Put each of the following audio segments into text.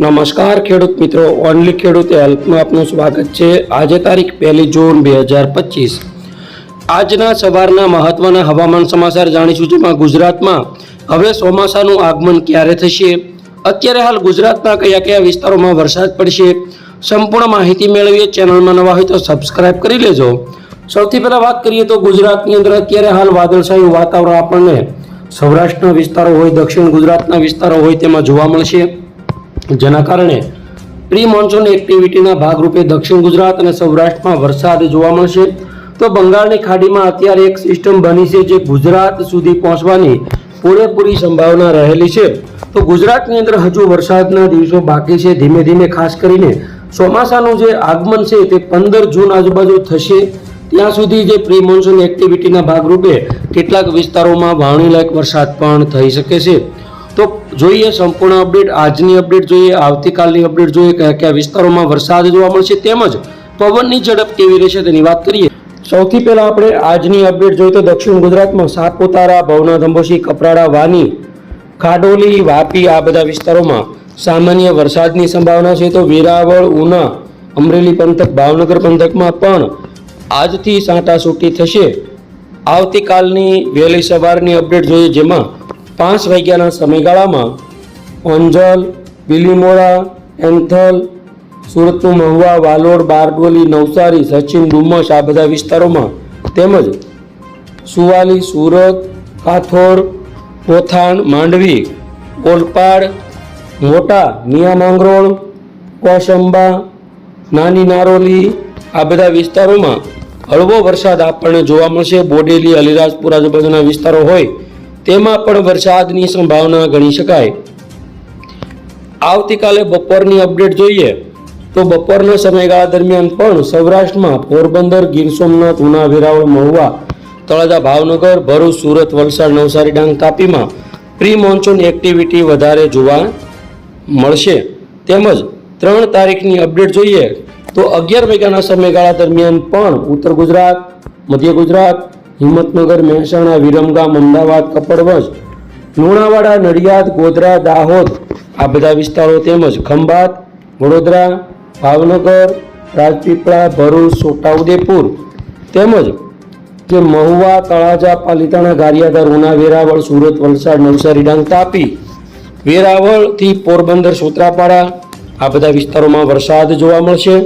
નમસ્કાર ખેડૂત મિત્રો. ઓનલી ખેડૂત હેલ્પમાં આપનું સ્વાગત છે. આજે તારીખ પહેલી જૂન બે હજાર પચીસ. આજના સવારના મહત્વના હવામાન સમાચાર જાણીશું જેમાં ગુજરાતમાં હવે ચોમાસાનું આગમન ક્યારે થશે? અત્યારે હાલ ગુજરાતના કયા કયા વિસ્તારોમાં વરસાદ પડશે? સંપૂર્ણ માહિતી મેળવીએ ચેનલમાં નવા હોય તો સબસ્ક્રાઇબ કરી લેજો. સૌથી પહેલાં વાત કરીએ તો ગુજરાતની અંદર અત્યારે હાલ વાદળછાયું વાતાવરણ આપણને સૌરાષ્ટ્રના વિસ્તારો હોય, દક્ષિણ ગુજરાતના વિસ્તારો હોય તેમાં જોવા મળશે. જેના કારણે પ્રી મોન્સૂન એક્ટિવિટીના ભાગરૂપે દક્ષિણ ગુજરાત અને સૌરાષ્ટ્રમાં વરસાદ જોવા મળશે. તો બંગાળની ખાડીમાં અત્યારે એક સિસ્ટમ બની છે જે ગુજરાત સુધી પહોંચવાની પૂરેપૂરી સંભાવના રહેલી છે. તો ગુજરાતની અંદર હજુ વરસાદના દિવસો બાકી છે. ધીમે ધીમે ખાસ કરીને ચોમાસાનું જે આગમન છે તે પંદર જૂન આજુબાજુ થશે. ત્યાં સુધી જે પ્રી મોન્સૂન એક્ટિવિટીના ભાગરૂપે કેટલાક વિસ્તારોમાં વાવણીલાયક વરસાદ પણ થઈ શકે છે. તો જોઈએ સંપૂર્ણ અપડેટ, આજની અપડેટ જોઈએ, આવતીકાલની અપડેટ જોઈએ, કયા કયા વિસ્તારોમાં વરસાદ જોવા મળશે તેમજ પવનની ઝડપ કેવી રહેશે તેની વાત કરીએ. સૌથી પહેલાં આપણે આજની અપડેટ જોઈએ તો દક્ષિણ ગુજરાતમાં સાતપુતારા ભવના, ધંબોશી, કપરાડા, વાની, ખાડોલી, વાપી આ બધા વિસ્તારોમાં સામાન્ય વરસાદની સંભાવના છે. તો વેરાવળ, ઉના, અમરેલી પંથક, ભાવનગર પંથકમાં પણ આજથી સાંટાસૂટી થશે. આવતીકાલની વહેલી સવારની અપડેટ જોઈએ જેમાં પાંચ વાગ્યાના સમયગાળામાં અંજલ બિલીમોરા એન્થલ, સુરતનું મહુવા, વાલોડ, બારડોલી, નવસારી, સચિન, ડુમસ આ બધા વિસ્તારોમાં તેમજ સુવાલી, સુરત, કાથોડ, પોથાણ, માંડવી, ઓલપાડ, મોટા મિયા માંગરોળ, કોશંબા, નાની નારોલી આ બધા વિસ્તારોમાં હળવો વરસાદ આપણને જોવા મળશે. બોડેલી, અલીરાજપુર આજુબાજુના વિસ્તારો હોય તેમાં પણ વરસાદની સંભાવના ગણી શકાય. આવતીકાલે બપોરની અપડેટ જોઈએ તો બપોરના સમયગાળા દરમિયાન પણ સૌરાષ્ટ્રમાં પોરબંદર, ગીર સોમનાથ, ઉના, વેરાવળ, મહુવા, તળાજા, ભાવનગર, ભરૂચ, સુરત, વલસાડ, નવસારી, ડાંગ, તાપીમાં પ્રી મોન્સૂન એક્ટિવિટી વધારે જોવા મળશે. તેમજ ત્રણ તારીખની અપડેટ જોઈએ તો અગિયાર વાગ્યાના સમયગાળા દરમિયાન પણ ઉત્તર ગુજરાત, મધ્ય ગુજરાત હિંમતનગર મહેસાણા વિરમગામ અમદાવાદ કપડવંજ લુણાવાડા નડિયાદ ગોધરા દાહોદ આ બધા વિસ્તારો તેમજ ખંભાત વડોદરા ભાવનગર રાજપીપળા ભરૂચ છોટાઉદેપુર તેમજ કે મહુવા તળાજા પાલિતાણા ગારિયાધાર ઉના વેરાવળ સુરત વલસાડ નવસારી ડાંગ તાપી વેરાવળથી પોરબંદર સૂત્રાપાડા આ બધા વિસ્તારોમાં વરસાદ જોવા મળશે.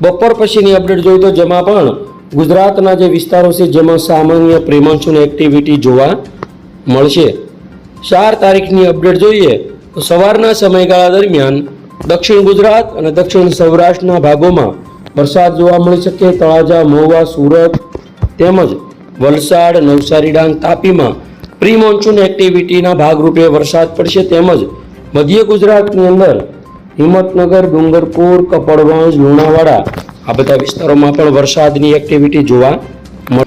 બપોર પછીની અપડેટ જોઈએ તો જેમાં પણ ગુજરાતના જે વિસ્તારો છે, જેમાં સામાન્ય પ્રેમાંશુન એક્ટિવિટી જોવા મળશે. ચાર તારીખની અપડેટ જોઈએ તો સવારના સમયગાળા દરમિયાન દક્ષિણ ગુજરાત અને દક્ષિણ સૌરાષ્ટ્રના ભાગોમાં વરસાદ જોવા મળી શકે. તળાજા મહુવા સુરત તેમજ વલસાડ, નવસારી, ડાંગ, તાપીમાં પ્રી મોન્સૂન એક્ટિવિટીના ભાગરૂપે વરસાદ પડશે. તેમજ મધ્ય ગુજરાતની અંદર હિંમતનગર, ડુંગરપુર કપડવંજ લુણાવાડા આ બધા વિસ્તારોમાં પણ વરસાદની એક્ટિવિટી જોવા મળે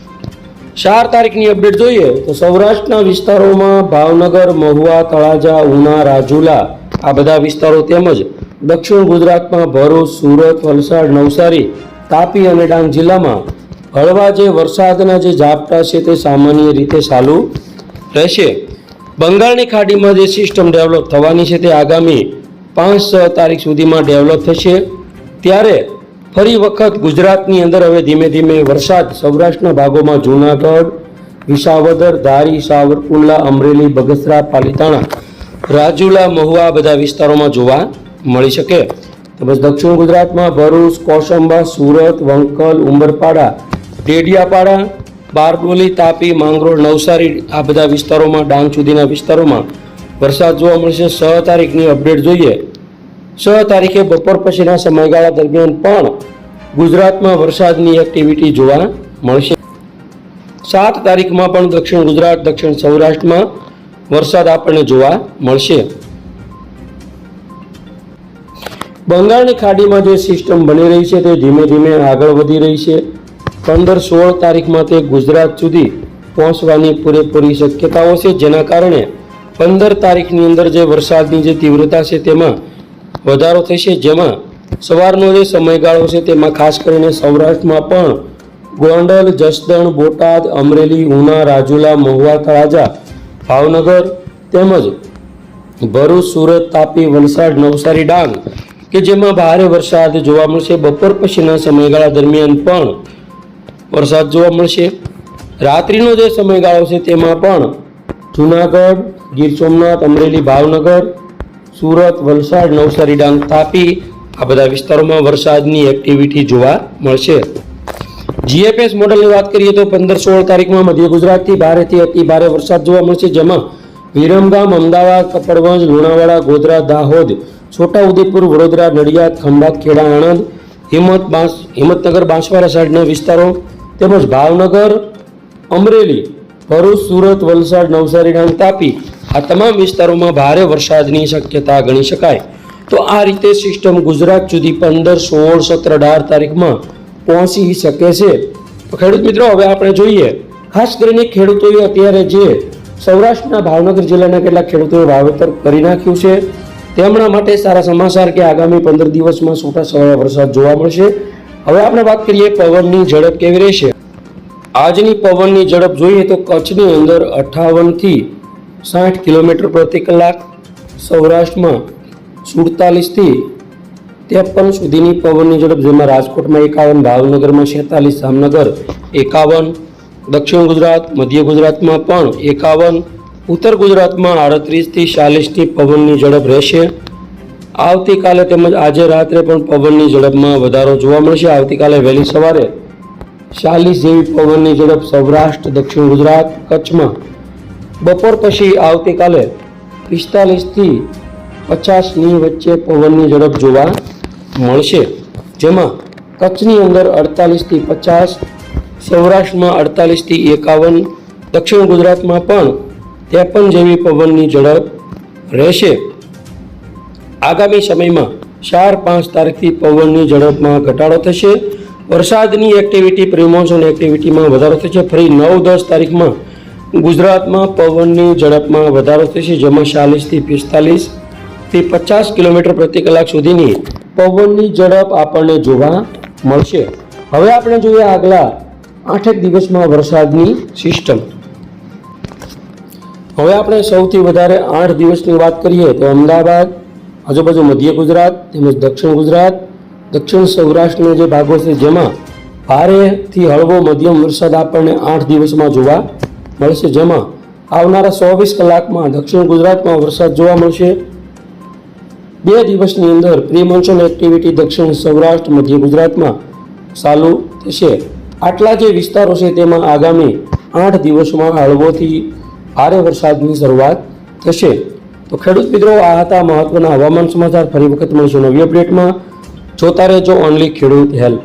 ચાર તારીખની અપડેટ જોઈએ તો સૌરાષ્ટ્રના વિસ્તારોમાં ભાવનગર, મહુવા, તળાજા, ઉના, રાજુલા આ બધા વિસ્તારો તેમજ દક્ષિણ ગુજરાતમાં ભરૂચ, સુરત, વલસાડ, નવસારી, તાપી અને ડાંગ જિલ્લામાં હળવા જે વરસાદના જે ઝાપટા છે તે સામાન્ય રીતે ચાલુ રહેશે. બંગાળની ખાડીમાં જે સિસ્ટમ ડેવલપ થવાની છે તે આગામી પાંચ તારીખ સુધીમાં ડેવલપ થશે. ત્યારે ફરી વખત ગુજરાતની અંદર હવે ધીમે ધીમે વરસાદ સૌરાષ્ટ્રના ભાગોમાં, જૂનાગઢ, વિસાવદર, ધારી, સાવરકુંડલા, અમરેલી, બગસરા, પાલીતાણા, રાજુલા, મહુવા બધા વિસ્તારોમાં જોવા મળી શકે. તેમજ દક્ષિણ ગુજરાતમાં ભરૂચ, કોસંબા, સુરત, વંકલ ઉમરપાડા ડેડિયાપાડા, બારડોલી, તાપી, માંગરોળ, નવસારી આ બધા વિસ્તારોમાં, ડાંગ સુધીના વિસ્તારોમાં વરસાદ જોવા મળશે. છ તારીખની અપડેટ જોઈએ. છ તારીખે બપોર પછીના સમયગાળા દરમિયાન પણ ગુજરાતમાં વરસાદની એક્ટિવિટી જોવા મળશે. સાત તારીખમાં પણ દક્ષિણ ગુજરાત, દક્ષિણ સૌરાષ્ટ્રમાં વરસાદ આપણને જોવા મળશે. બંગાળની ખાડીમાં જે સિસ્ટમ બની રહી છે તે ધીમે ધીમે આગળ વધી રહી છે. પંદર સોળ તારીખમાં તે ગુજરાત સુધી પહોંચવાની પૂરેપૂરી શક્યતાઓ છે, જેના કારણે પંદર તારીખની અંદર જે વરસાદની જે તીવ્રતા છે તેમાં વધારો થશે, જેમાં સવારનો જે સમયગાળો છે તેમાં ખાસ કરીને સૌરાષ્ટ્રમાં પણ ગોંડલ, જસદણ, બોટાદ, અમરેલી, ઉના, રાજુલા, મહુવા, તળાજા, ભાવનગર તેમજ ભરૂચ, સુરત, તાપી, વલસાડ, નવસારી, ડાંગ કે જેમાં ભારે વરસાદ જોવા મળશે. બપોર પછીના સમયગાળા દરમિયાન પણ વરસાદ જોવા મળશે. રાત્રિનો જે સમયગાળો છે તેમાં પણ જુનાગઢ ગીર સોમનાથ, અમરેલી, ભાવનગર, સુરત, વલસાડ, નવસારી, ડાંગ તાપી આ બધા વિસ્તારોમાં વરસાદની એક્ટિવિટી જોવા મળશે. જીએફએસ મોડલની વાત કરીએ તો પંદર સોળ તારીખમાં મધ્ય ગુજરાતથી ભારેથી અતિ ભારે વરસાદ જોવા મળશે, જેમાં વિરમગામ, અમદાવાદ, કપડવંજ, લુણાવાડા, ગોધરા, દાહોદ, છોટાઉદેપુર, વડોદરા, નડિયાદ, ખંભાત, ખેડા, આણંદ, હિંમત બાંસ, હિંમતનગર, બાંસવાડા સાઈડના વિસ્તારો તેમજ ભાવનગર, અમરેલી, ભરૂચ, સુરત, વલસાડ, નવસારી, ડાંગ તાપી આ તમામ વિસ્તારોમાં ભારે વરસાદની શક્યતા ગણી શકાય. તો આ રીતે સિસ્ટમ ગુજરાત સુધી પંદર, સોળ, સત્તર, અઢાર તારીખમાં પહોંચી શકે છે. ખેડૂત મિત્રો, હવે આપણે જોઈએ, ખાસ કરીને ખેડૂતોએ અત્યારે જે સૌરાષ્ટ્રના ભાવનગર જિલ્લાના કેટલાક ખેડૂતોએ વાવેતર કરી નાખ્યું છે તેમના માટે સારા સમાચાર કે આગામી પંદર દિવસમાં છૂટા છવાયા વરસાદ જોવા મળશે. હવે આપણે વાત કરીએ પવનની ઝડપ કેવી રહેશે. આજની પવનની ઝડપ જોઈએ તો કચ્છની અંદર અઠ્ઠાવનથી સાઠ કિલોમીટર પ્રતિ કલાક સૌરાષ્ટ્રમાં સુડતાલીસથી ત્રેપન સુધીની પવનની ઝડપ, જેમાં રાજકોટમાં એકાવન, ભાવનગરમાં છેતાલીસ, જામનગર એકાવન, દક્ષિણ ગુજરાત, મધ્ય ગુજરાતમાં પણ એકાવન, ઉત્તર ગુજરાતમાં આડત્રીસથી ચાલીસની પવનની ઝડપ રહેશે. આવતીકાલે તેમજ આજે રાત્રે પણ પવનની ઝડપમાં વધારો જોવા મળશે. આવતીકાલે વહેલી સવારે ચાલીસ જેવી પવનની ઝડપ સૌરાષ્ટ્ર, દક્ષિણ ગુજરાત કચ્છમાં બપોર પછી આવતીકાલે પિસ્તાલીસથી પચાસની વચ્ચે પવનની ઝડપ જોવા મળશે, જેમાં કચ્છની અંદર અડતાલીસથી પચાસ, સૌરાષ્ટ્રમાં અડતાલીસથી એકાવન, દક્ષિણ ગુજરાતમાં પણ ત્રેપન જેવી પવનની ઝડપ રહેશે. આગામી સમયમાં ચાર પાંચ તારીખથી પવનની ઝડપમાં ઘટાડો થશે. વરસાદની એક્ટિવિટી પ્રિમોન્સૂન એક્ટિવિટીમાં વધારો થશે. ફરી નવ દસ તારીખમાં ગુજરાતમાં પવનની ઝડપમાં વધારો થશે, જેમાં ચાલીસથી પિસ્તાલીસથી પચાસ કિલોમીટર પ્રતિ કલાક સુધીની પવનની ઝડપ આપણને જોવા મળશે. હવે આપણે જોઈએ આગલા આઠેક દિવસમાં વરસાદની સિસ્ટમ. હવે આપણે સૌથી વધારે આઠ દિવસની વાત કરીએ તો અમદાવાદ, આજુબાજુ મધ્ય ગુજરાત, તેમજ દક્ષિણ ગુજરાત, દક્ષિણ સૌરાષ્ટ્રના જે ભાગો છે, જેમાં ભારેથી હળવો મધ્યમ વરસાદ આપણને આઠ દિવસમાં જોવા મળશે. જેમાં આવનારા ચોવીસ કલાકમાં દક્ષિણ ગુજરાતમાં વરસાદ જોવા મળશે. બે દિવસની અંદર પ્રી મોન્સૂન એક્ટિવિટી દક્ષિણ સૌરાષ્ટ્ર, મધ્ય ગુજરાતમાં ચાલુ થશે. આટલા જે વિસ્તારો છે તેમાં આગામી આઠ દિવસમાં હળવોથી ભારે વરસાદની શરૂઆત થશે. તો ખેડૂત મિત્રો, આ હતા મહત્વના હવામાન સમાચાર. ફરી વખત મળીશું નવી અપડેટમાં જોતા રહેજો ઓનલી ખેડૂત હેલ્પ